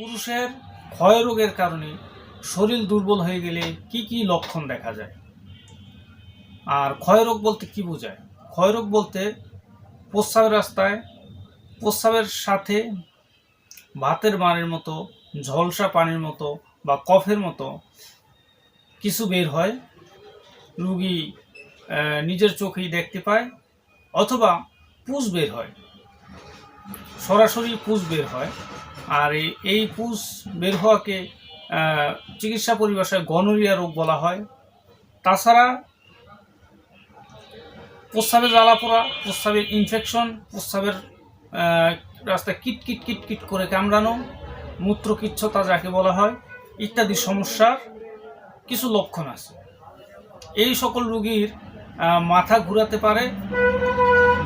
পুরুষের ক্ষয় রোগের কারণে শরীর দুর্বল হয়ে গেলে কি কি লক্ষণ দেখা যায়? আর ক্ষয় রোগ বলতে কি বোঝায়? ক্ষয় রোগ বলতে প্রস্রাবের রাস্তায়, প্রস্রাবের সাথে ভাতের মারের মতো, ঝলসা পানির মতো বা কফের মতো কিছু বের হয়। রুগী নিজের চোখেই দেখতে পায় অথবা পুষ বের হয়। সরাসরি পুষ বের হয়। আর এই পুষ বের হওয়াকে চিকিৎসা পরিভাষায় গনোরিয়া রোগ বলা হয়। তাছাড়া প্রস্রাবের জ্বালা পোড়া প্রস্রাবের ইনফেকশন প্রস্রাবের রাস্তায় কিট কিট কিট কিট করে কামড়ানো মূত্রকিচ্ছতা যাকে বলা হয়, ইত্যাদি সমস্যার কিছু লক্ষণ আছে। এই সকল রোগীর মাথা ঘুরাতে পারে,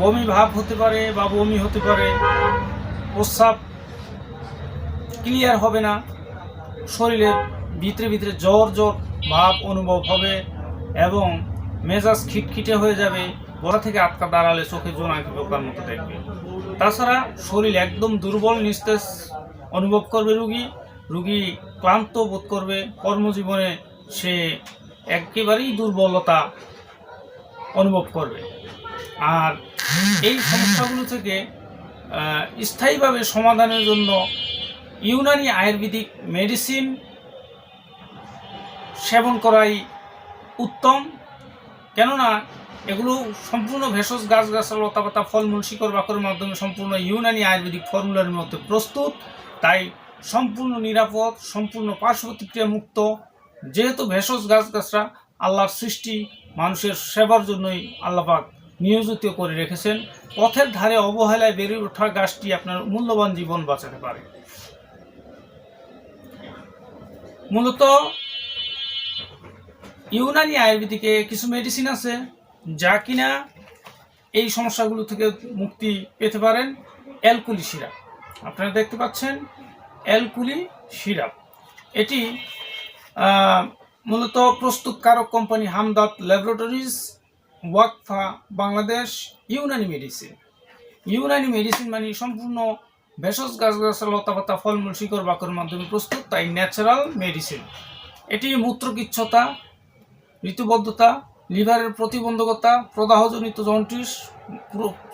বমি ভাব হতে পারে বা বমি হতে পারে, প্রস্রাব ক্লিয়ার হবে না। শরীরে ভিতরে ভিতরে জ্বর জ্বর ভাব অনুভব হবে এবং মেজাজ খিটখিটে হয়ে যাবে। গোড়া থেকে আটকা দাঁড়ালে চোখে জোনাকি পোকার মতো দেখবে। তাছাড়া শরীর একদম দুর্বল নিস্তেজ অনুভব করবে রুগী। রুগী ক্লান্ত বোধ করবে। কর্মজীবনে সে একেবারেই দুর্বলতা অনুভব করবে। আর এই সমস্যাগুলো থেকে স্থায়ীভাবে সমাধানের জন্য ইউনানি আয়ুর্বেদিক মেডিসিন সেবন করাই উত্তম। কেননা, এগুলো সম্পূর্ণ ভেষজ গাছ গাছগাছালা, লতাপাতা, ফলমূল, শিকড়, বাকরের মাধ্যমে সম্পূর্ণ ইউনানি আয়ুর্বেদিক ফর্মুলার মধ্যে প্রস্তুত। তাই সম্পূর্ণ নিরাপদ, সম্পূর্ণ পার্শ্ব প্রতিক্রিয়া মুক্ত। যেহেতু ভেষজ, গাছগাছরা আল্লাহর সৃষ্টি, মানুষের সেবার জন্যই আল্লাপাক নিয়োজিত করে রেখেছেন, পথের ধারে অবহেলায় বেড়ে ওঠা গাছটি আপনার মূল্যবান জীবন বাঁচাতে পারে। মূলত ইউনানি আয়ুর্বেদিকে কিছু মেডিসিন আছে যা কিনা এই সমস্যাগুলো থেকে মুক্তি পেতে পারেন অ্যালকুলি সিরাপ। আপনারা দেখতে পাচ্ছেন অ্যালকুলি সিরাপ। এটি মূলত প্রস্তুতকারক company Hamdard laboratories, ওয়াকফা, Bangladesh Unani medicine Unani medicine মানে সম্পূর্ণ ভেষজ গাছগাছালা লতাপাতা, ফলমূল, শিকড়, বাকর মাধ্যমে প্রস্তুত, তাই ন্যাচারাল মেডিসিন এটি মূত্রকিচ্ছতা ঋতুবদ্ধতা, লিভারের প্রতিবন্ধকতা, প্রদাহজনিত জন্টিস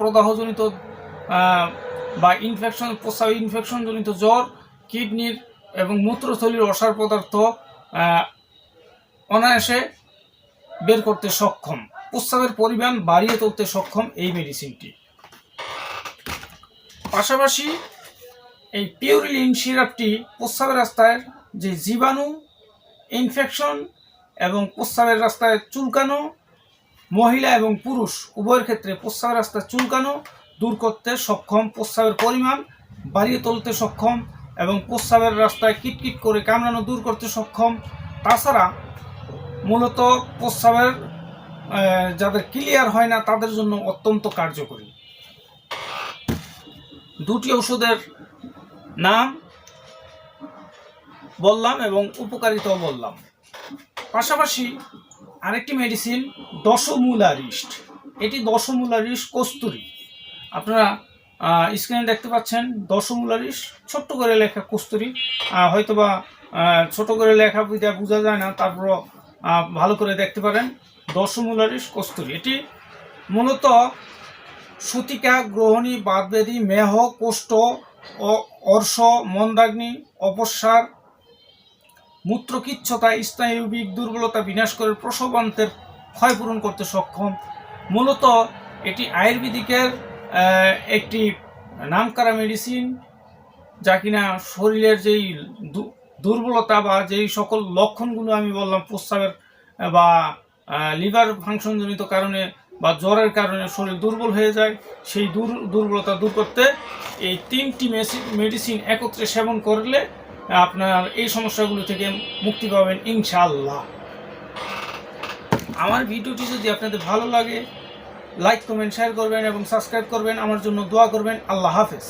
প্রদাহজনিত বা ইনফেকশন প্রস্রাব ইনফেকশনজনিত জ্বর, কিডনির এবং মূত্রথলির অসার পদার্থ অনায়াসে বের করতে সক্ষম। প্রস্রাবের পরিমাণ বাড়িয়ে তুলতে সক্ষম এই মেডিসিনটি পাশাপাশি এই পিউরিলিন সিরাপটি প্রস্রাবের রাস্তায় যে জীবাণু ইনফেকশন এবং প্রস্রাবের রাস্তায় চুলকানো, মহিলা এবং পুরুষ উভয়ের ক্ষেত্রে প্রস্রাবের রাস্তায় চুলকানো, দূর করতে সক্ষম, প্রস্রাবের পরিমাণ বাড়িয়ে তুলতে সক্ষম এবং প্রস্রাবের রাস্তায় কিটকিট করে কামড়ানো দূর করতে সক্ষম। তাছাড়া মূলত প্রস্রাবের যাদের ক্লিয়ার হয় না, তাদের জন্য অত্যন্ত কার্যকরী। দুটি ওষুধের নাম বললাম এবং উপকারিতাও বললাম। পাশাপাশি আরেকটি মেডিসিন দশমূলারিস্ট এটি দশমূলারিস্ট কস্তুরি। আপনারা স্ক্রিনে দেখতে পাচ্ছেন দশমূলারিস্ট ছোট্ট করে লেখা কস্তুরি। হয়তোবা ছোট করে লেখা বুঝা বোঝা যায় না তারপর ভালো করে দেখতে পারেন। দশমূলারিস্ট কস্তুরি। এটি মূলত সুতিকা, গ্রহণী বাদবেদী মেহ, কোষ্ঠ ও অর্শ, মন্দাগ্নি, অপসার, মূত্রকিচ্ছতা স্নায়ুবিক দুর্বলতা বিনাশ করে প্রসবান্তের ক্ষয়পূরণ করতে সক্ষম। মূলত এটি আয়ুর্বেদিকের একটি নামকরা মেডিসিন যা কিনা শরীরের যেই দুর্বলতা বা যেই সকল লক্ষণগুলো আমি বললাম, প্রস্রাবের, বা লিভার ফাংশনজনিত কারণে বা জ্বরের কারণে শরীর দুর্বল হয়ে যায়, সেই দুর দুর্বলতা দূর করতে এই তিনটি মেডিসিন একত্রে সেবন করলে আপনার এই সমস্যাগুলো থেকে মুক্তি পাবেন ইনশাল্লাহ আমার ভিডিওটি যদি আপনাদের ভালো লাগে লাইক কমেন্ট শেয়ার করবেন এবং সাবস্ক্রাইব করবেন। আমার জন্য দোয়া করবেন। আল্লাহ হাফেজ।